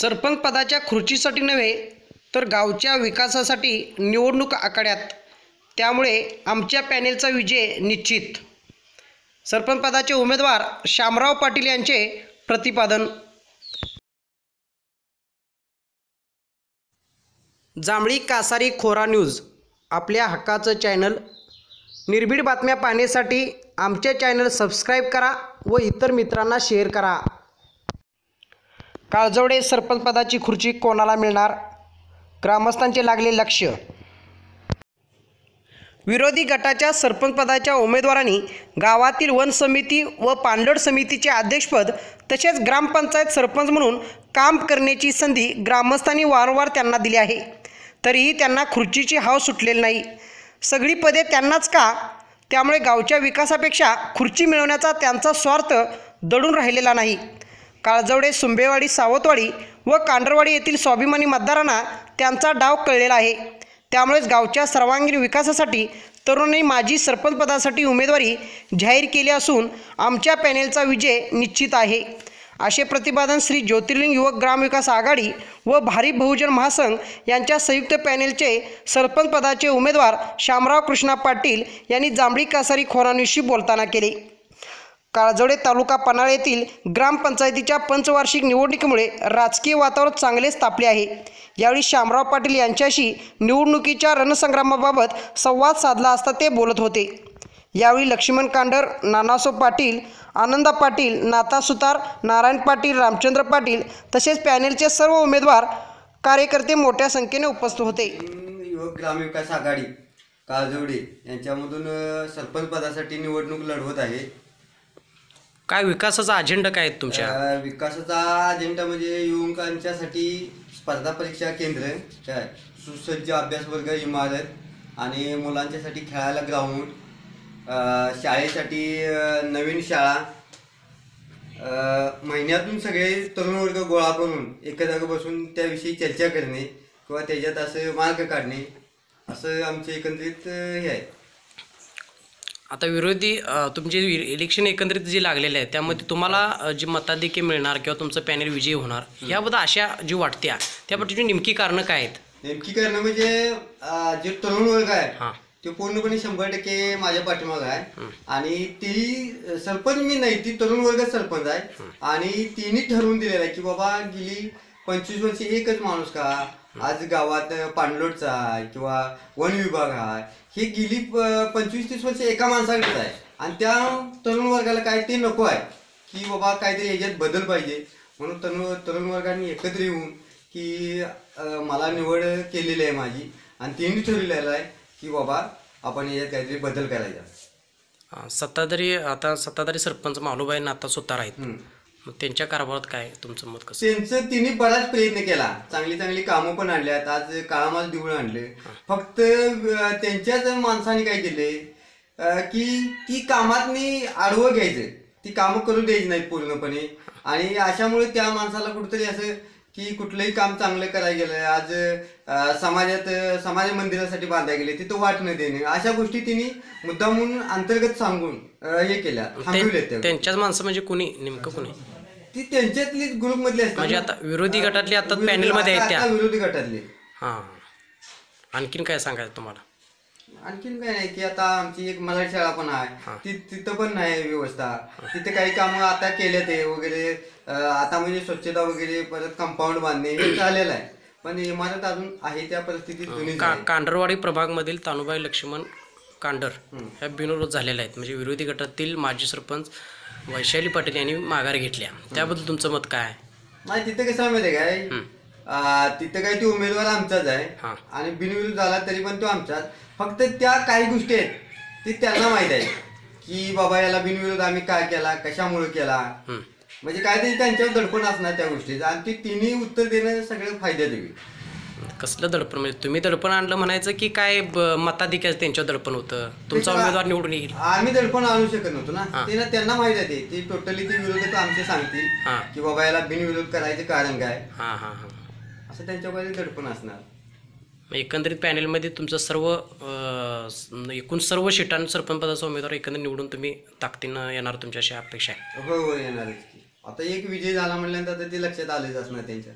सरपंच पदाच्या खुर्चीसाठी नव्हे तर गावच्या विकासासाठी निवडणूक आखाड्यात. त्यामुळे आमच्या पॅनेलचा विजय निश्चित. सरपंच पदाचे उमेदवार शामराव पाटील यांचे प्रतिपादन. जांभळी कासारी खोरा न्यूज आपल्या हक्काचं चॅनल. निर्भीड बातम्या पाहण्यासाठी आमचे चॅनल सबस्क्राईब करा व इतर मित्रांना शेअर करा. काळजवडे सरपंचपदाची खुर्ची कोणाला मिळणार? ग्रामस्थांचे लागले लक्ष. विरोधी गटाच्या सरपंचपदाच्या उमेदवारांनी गावातील वन समिती व पांडळ समितीचे अध्यक्षपद तसेच ग्रामपंचायत सरपंच म्हणून काम करण्याची संधी ग्रामस्थांनी वारंवार त्यांना दिली आहे. तरीही त्यांना खुर्चीची हाव सुटलेली नाही. सगळी पदे त्यांनाच का? त्यामुळे गावच्या विकासापेक्षा खुर्ची मिळवण्याचा त्यांचा स्वार्थ दडून राहिलेला नाही. काळजवडे सुंबेवाडी सावतवाडी व कांडरवाडी येथील स्वाभिमानी मतदारांना त्यांचा डाव कळलेला आहे. त्यामुळेच गावच्या सर्वांगीण विकासासाठी तरुणांनी माजी सरपंचपदासाठी उमेदवारी जाहीर केली असून आमच्या पॅनेलचा विजय निश्चित आहे. असे प्रतिपादन श्री ज्योतिर्लिंग युवक ग्रामविकास आघाडी व भारी बहुजन महासंघ यांच्या संयुक्त पॅनेलचे सरपंचपदाचे उमेदवार शामराव कृष्णा पाटील यांनी जांभळी कासारी खोरांविषयी बोलताना केले. काळजोडे तालुका पन्हाळ येथील ग्रामपंचायतीच्या पंचवार्षिक निवडणुकीमुळे राजकीय वातावरण चांगलेच तापले आहे. यावेळी शामराव पाटील यांच्याशी निवडणुकीच्या रणसंग्रामाबाबत संवाद साधला असता ते बोलत होते. यावेळी लक्ष्मण कांडर नानासो पाटील आनंदा पाटील नाता सुतार नारायण पाटील रामचंद्र पाटील तसेच पॅनेलचे सर्व उमेदवार कार्यकर्ते मोठ्या संख्येने उपस्थित होते. युवक ग्रामविकास आघाडी काळजवडे यांच्यामधून सरपंच पदासाठी निवडणूक लढवत आहे. काय विकासाचा अजेंडा काय आहे तुमच्या? विकासाचा अजेंडा म्हणजे युवकांच्यासाठी स्पर्धा परीक्षा केंद्र काय? सुसज्ज अभ्यासवर्ग इमारत आणि मुलांच्यासाठी खेळायला ग्राउंड शाळेसाठी नवीन शाळा. महिन्यातून सगळे तरुण वर्ग गोळा करून एका जागा बसून त्याविषयी चर्चा करणे किंवा त्याच्यात असं मार्ग काढणे असं आमचे एकंदरीत हे आहे. आता विरोधी तुमचे इलेक्शन एकंदरीत जे लागलेले आहे त्यामध्ये तुम्हाला जी मताधिक्य मिळणार किंवा तुमचं पॅनेल विजयी होणार याबद्दल आशा जी वाटत्या त्याबद्दलची नेमकी कारणं काय आहेत? नेमकी करणं म्हणजे जे तरुण वर्ग आहे हां. ते पूर्णपणे शंभर टक्के माझ्या पाठीमाग आहे आणि ती सरपंच मी नाही ती तरुण वर्ग सरपंच आहे. आणि तिने ठरवून दिलेलं आहे की बाबा गेली पंचवीस वर्ष एकच माणूस का? आज गावात पाणलोटचा आहे किंवा वन विभाग आहे हे गेली पंचवीस तीस वर्ष एका माणसाकडेच आहे. आणि त्या तरुण वर्गाला काय ते नको आहे की बाबा काहीतरी याच्यात बदल पाहिजे. म्हणून तरुण तरुण वर्गाने एकत्र येऊन की मला निवड केलेली आहे माझी आणि त्यांनी ठरवलेलं आहे की बाबा आपण याच्यात काहीतरी बदल करायचा. सत्ताधारी आता सत्ताधारी सरपंच मालूबाई नाता सुतार आहेत. मग त्यांच्या कारभारात काय तुमचं मत कसं? त्यांचं तिने बराच प्रयत्न केला. चांगली चांगली कामं पण आणल्यात आज काळामाल देऊळ आणले. फक्त अं, त्यांच्याच माणसाने काय केले? अं, की ती कामातनी आडवं घ्यायचं. ती कामं करू द्यायची नाहीत पूर्णपणे. आणि अशामुळे त्या माणसाला कुठेतरी असं की कुठलंही काम चांगलं करायला गेलं आज अं, समाजात अं, समाज मंदिरासाठी बांधायला गेले तिथं वाट न देणे अशा गोष्टी तिने मुद्दामून अंतर्गत सांगून अं, हे केल्या थांबवल्या त्या त्यांच्याच माणसं म्हणजे कुणी? नेमकं कुणी? ती त्यांच्यातली ग्रुप मधली असतात म्हणजे. आता विरोधी गटातले आता पॅनेलमध्ये आहेत आता- त्या. आता विरोधी गटातले. हां. आणखीन काय सांगायचं तुम्हाला? आणखीन काय नाही की आता आमची एक मराठी शाळा पण आहे. ती तिथं पण नाही व्यवस्था. तिथे काही कामं आता केले ते वगैरे आता म्हणजे स्वच्छता वगैरे परत कंपाऊंड बांधणे हे झालेलं आहे. पण इमारत अजून आहे त्या परिस्थितीत जुनी का कांडरवाडी प्रभागमधील तानुबाई लक्ष्मण कांडर ह्या बिनविरोध झालेल्या आहेत. म्हणजे विरोधी गटातील माजी सरपंच वैशाली पाटील यांनी माघार घेतल्या. त्याबद्दल तुमचं मत काय आहे? नाही तिथे कसं आहे माहिती आहे काय? अं, तिथे काय तो उमेदवार आमचाच हा. आहे आणि बिनविरोध झाला तरी पण तो आमचाच. फक्त त्या काही गोष्टी आहेत ते त्यांना माहीत आहे की बाबा याला बिनविरोध आम्ही काय केला? कशामुळे केला. म्हणजे काहीतरी त्यांच्यावर दडपण असणार त्या गोष्टीचं. आणि ते तिन्ही उत्तर देणं सगळं फायद्यात येईल कसलं दडपण? म्हणजे तुम्ही दडपण आणलं म्हणायचं की काय ब- मताधिक्याचं त्यांच्यावर दडपण होतं? तुमचा उमेदवार निवडून येईल. आम्ही दडपण आणू शकत नव्हतो ना. ते ना त्यांना माहीत आहे ते. ते टोटली ते विरोधक आमचे सांगतील हां. की बाबा याला बिनविरोध करायचं कारण काय? हां हां हां. असं त्यांच्याकडे दडपण असणार. मग एकंदरीत पॅनेलमध्ये तुमचं सर्व अं, स- एकूण सर्व शिटां सरपंच पदाचा उमेदवार एकंदरीत निवडून तुम्ही ताकदीनं येणार तुमच्याशी अपेक्षा आहे? हो हो येणारच की. आता एक विजय झाला म्हटल्यानंतर आता ते लक्षात आलेच असणार त्यांच्या.